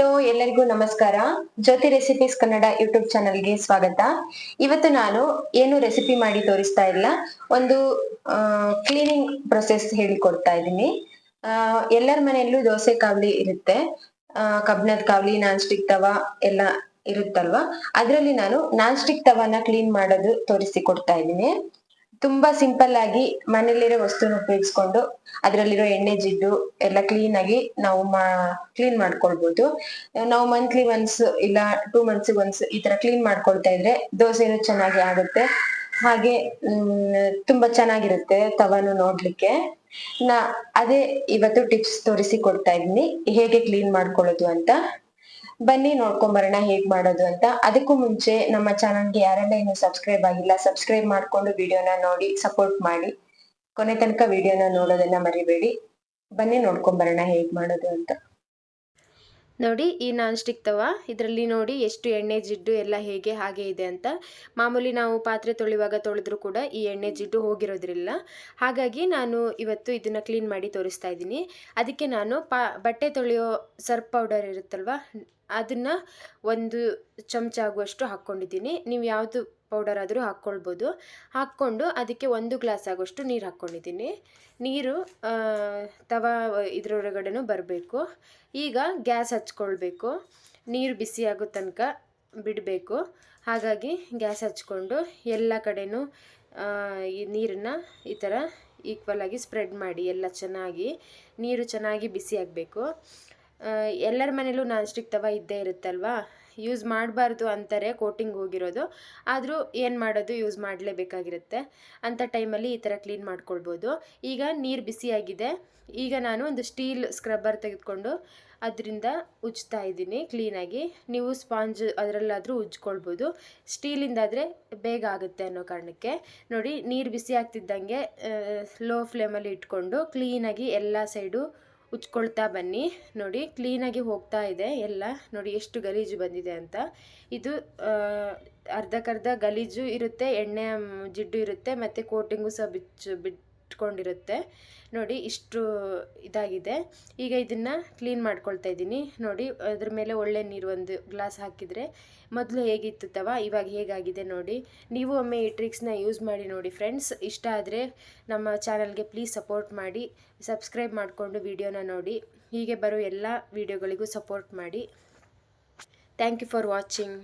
Hello, ಎಲ್ಲರಿಗೂ ನಮಸ್ಕಾರ. ಜ್ಯೋತಿ recipes Kannada YouTube ಚಾನಲ್ಗೆ ಸ್ವಾಗತ. ಇವತ್ತು ನಾನು ಏನು ರೆಸಿಪಿ ಮಾಡಿ ತೋರಿಸ್ತಾ ಇಲ್ಲ. ಒಂದು ಕ್ಲೀನಿಂಗ್ ಪ್ರೊಸೆಸ್ ಹೇಳಿಕೊಡ್ತಾ ಇದ್ದೀನಿ. ಎಲ್ಲರ ಮನೆಯಲ್ಲೂ ದೋಸೆ ಕಾವಲಿ ಇರುತ್ತೆ. ಕಬ್ಣದ ಕಾವಲಿ ನಾನ್ ಸ್ಟಿಕ್ ತವ ಎಲ್ಲ ಇರುತ್ತಲ್ವಾ? ಅದರಲ್ಲಿ ನಾನು ನಾನ್ ಸ್ಟಿಕ್ ತವಾನ ಕ್ಲೀನ್ ಮಾಡೋದು ತೋರಿಸಿ ಕೊಡ್ತಾ ಇದ್ದೀನಿ. ತುಂಬಾ ಸಿಂಪಲ್ ಆಗಿ ಮನೇಲಿರೋ ವಸ್ತುನ ಉಪಯೋಗಿಸ್ಕೊಂಡು ಅದರಲ್ಲಿರೋ ಎಣ್ಣೆ, ಜಿಡ್ಡು ಎಲ್ಲ ಕ್ಲೀನ್ ಆಗಿ ನಾವು ಕ್ಲೀನ್ ಮಾಡ್ಕೊಳ್ಬಹುದು ನಾವು ಮಂತ್ಲಿ ಒನ್ಸ್ ಇಲ್ಲ ಟೂ ಮಂತ್ಸ್ ಒನ್ಸ್ ಈ ತರ ಕ್ಲೀನ್ ಮಾಡ್ಕೊಳ್ತಾ ಇದ್ರೆ ದೋಸೆನು ಚೆನ್ನಾಗಿ ಆಗುತ್ತೆ. ಹಾಗೆ ತುಂಬಾ ಚೆನ್ನಾಗಿರುತ್ತೆ ತವಾನು ನೋಡ್ಲಿಕ್ಕೆ. ನಾ, ಅದೇ ಇವತ್ತು ಟಿಪ್ಸ್ ತೋರಿಸಿ ಕೊಡ್ತಾ ಇದ್ದೀನಿ. ಹೇಗೆ ಕ್ಲೀನ್ ಮಾಡ್ಕೊಳ್ಳೋದು ಅಂತ. ಬನ್ನಿ ನೋಡ್ಕೊಂಬರೋಣ ಹೇಗ್ ಮಾಡೋದು ಅಂತ. ಅದಕ್ಕೂ ಮುಂಚೆ ನಮ್ಮ ಚಾನಲ್ಗೆ ಯಾರೆಲ್ಲ ಇನ್ನು ಸಬ್ಸ್ಕ್ರೈಬ್ ಆಗಿಲ್ಲ, ಸಬ್ಸ್ಕ್ರೈಬ್ ಮಾಡ್ಕೊಂಡು ವಿಡಿಯೋನ ನೋಡಿ, ಸಪೋರ್ಟ್ ಮಾಡಿ. ಕೊನೆ ತನಕ ವಿಡಿಯೋನ ನೋಡೋದನ್ನ ಮರಿಬೇಡಿ. ಬನ್ನಿ ನೋಡ್ಕೊಂಬರೋಣ ಹೇಗ್ ಮಾಡೋದು ಅಂತ. ನೋಡಿ ಈ ನಾನ್ ಸ್ಟಿಕ್ ತವ? ಇದರಲ್ಲಿ ನೋಡಿ ಎಷ್ಟು ಎಣ್ಣೆ ಜಿಡ್ಡು ಎಲ್ಲ ಹೇಗೆ ಹಾಗೆ ಇದೆ ಅಂತ. ಮಾಮೂಲಿ ನಾವು ಪಾತ್ರೆ ತೊಳೆಯುವಾಗ ತೊಳೆದ್ರೂ ಕೂಡ ಈ ಎಣ್ಣೆ ಜಿಡ್ಡು ಹೋಗಿರೋದ್ರಿಲ್ಲ. ಹಾಗಾಗಿ ನಾನು ಇವತ್ತು ಇದನ್ನು ಕ್ಲೀನ್ ಮಾಡಿ ತೋರಿಸ್ತಾ ಇದ್ದೀನಿ. ಅದಕ್ಕೆ ನಾನು ಪಾ, ಬಟ್ಟೆ ತೊಳೆಯೋ ಸರ್ಪ್ ಪೌಡರ್ ಇರುತ್ತಲ್ವ? ಅದನ್ನು ಒಂದು ಚಮಚ ಆಗುವಷ್ಟು ಹಾಕ್ಕೊಂಡಿದ್ದೀನಿ. ನೀವು ಯಾವುದು ಪೌಡರ್ ಆದರೂ ಹಾಕ್ಕೊಳ್ಬೋದು. ಹಾಕ್ಕೊಂಡು ಅದಕ್ಕೆ ಒಂದು ಗ್ಲಾಸ್ ಆಗೋಷ್ಟು ನೀರು ಹಾಕ್ಕೊಂಡಿದ್ದೀನಿ. ನೀರು ತವ ಇದರೊಳಗಡೆನೂ ಬರಬೇಕು. ಈಗ ಗ್ಯಾಸ್ ಹಚ್ಕೊಳ್ಬೇಕು. ನೀರು ಬಿಸಿ ಆಗೋ ತನಕ ಬಿಡಬೇಕು. ಹಾಗಾಗಿ ಗ್ಯಾಸ್ ಹಚ್ಕೊಂಡು ಎಲ್ಲ ಕಡೆನೂ ಈ ನೀರನ್ನು ಈ ಥರ ಈಕ್ವಲ್ ಆಗಿ ಸ್ಪ್ರೆಡ್ ಮಾಡಿ ಎಲ್ಲ ಚೆನ್ನಾಗಿ, ನೀರು ಚೆನ್ನಾಗಿ ಬಿಸಿ ಆಗಬೇಕು. ಎಲ್ಲರ ಮನೇಲೂ ನಾನ್ ಸ್ಟಿಕ್ ತವ ಇದ್ದೇ ಇರುತ್ತಲ್ವಾ? ಯೂಸ್ ಮಾಡಬಾರ್ದು ಅಂತಾರೆ ಕೋಟಿಂಗ್ ಹೋಗಿರೋದು. ಆದರೂ ಏನು ಮಾಡೋದು? ಯೂಸ್ ಮಾಡಲೇಬೇಕಾಗಿರುತ್ತೆ. ಅಂಥ ಟೈಮಲ್ಲಿ ಈ ಥರ ಕ್ಲೀನ್ ಮಾಡ್ಕೊಳ್ಬೋದು. ಈಗ ನೀರು ಬಿಸಿಯಾಗಿದೆ. ಈಗ ನಾನು ಒಂದು ಸ್ಟೀಲ್ ಸ್ಕ್ರಬ್ಬರ್ ತೆಗೆದುಕೊಂಡು ಅದರಿಂದ ಉಜ್ತಾ ಇದ್ದೀನಿ ಕ್ಲೀನಾಗಿ ನೀವು ಸ್ಪಾಂಜ್ ಅದರಲ್ಲಾದರೂ ಉಜ್ಕೊಳ್ಬೋದು. ಸ್ಟೀಲಿಂದಾದರೆ ಬೇಗ ಆಗುತ್ತೆ ಅನ್ನೋ ಕಾರಣಕ್ಕೆ. ನೋಡಿ, ನೀರು ಬಿಸಿ ಆಗ್ತಿದ್ದಂಗೆ ಲೋ ಫ್ಲೇಮಲ್ಲಿ ಇಟ್ಕೊಂಡು ಕ್ಲೀನಾಗಿ ಎಲ್ಲ ಸೈಡು ಉಜ್ಕೊಳ್ತಾ ಬನ್ನಿ. ನೋಡಿ ಕ್ಲೀನಾಗಿ ಹೋಗ್ತಾ ಇದೆ ಎಲ್ಲ. ನೋಡಿ, ಎಷ್ಟು ಗಲೀಜು ಬಂದಿದೆ ಅಂತ. ಇದು ಅರ್ಧಕ್ಕರ್ಧ ಗಲೀಜು ಇರುತ್ತೆ ಎಣ್ಣೆ ಜಿಡ್ಡು ಇರುತ್ತೆ, ಮತ್ತು ಕೋಟಿಂಗು ಸಹ ಬಿಚ್ಚು ಬಿಟ್ಕೊಂಡಿರುತ್ತೆ ನೋಡಿ, ಇಷ್ಟು ಇದಾಗಿದೆ. ಈಗ ಇದನ್ನು ಕ್ಲೀನ್ ಮಾಡ್ಕೊಳ್ತಾ ಇದ್ದೀನಿ. ನೋಡಿ, ಅದ್ರ ಮೇಲೆ ಒಳ್ಳೆ ನೀರು ಒಂದು ಗ್ಲಾಸ್ ಹಾಕಿದರೆ ಮೊದಲು ಹೇಗಿತ್ತು ತವ? ಇವಾಗ ಹೇಗಾಗಿದೆ ನೋಡಿ. ನೀವು ಒಮ್ಮೆ ಈ ಟ್ರಿಕ್ಸ್ನ ಯೂಸ್ ಮಾಡಿ ನೋಡಿ ಫ್ರೆಂಡ್ಸ್ ಇಷ್ಟ ಆದರೆ ನಮ್ಮ ಚಾನಲ್ಗೆ ಪ್ಲೀಸ್ ಸಪೋರ್ಟ್ ಮಾಡಿ ಸಬ್ಸ್ಕ್ರೈಬ್ ಮಾಡಿಕೊಂಡು ವಿಡಿಯೋನ ನೋಡಿ. ಹೀಗೆ ಬರೋ ಎಲ್ಲ ವಿಡಿಯೋಗಳಿಗೂ ಸಪೋರ್ಟ್ ಮಾಡಿ. Thank you for watching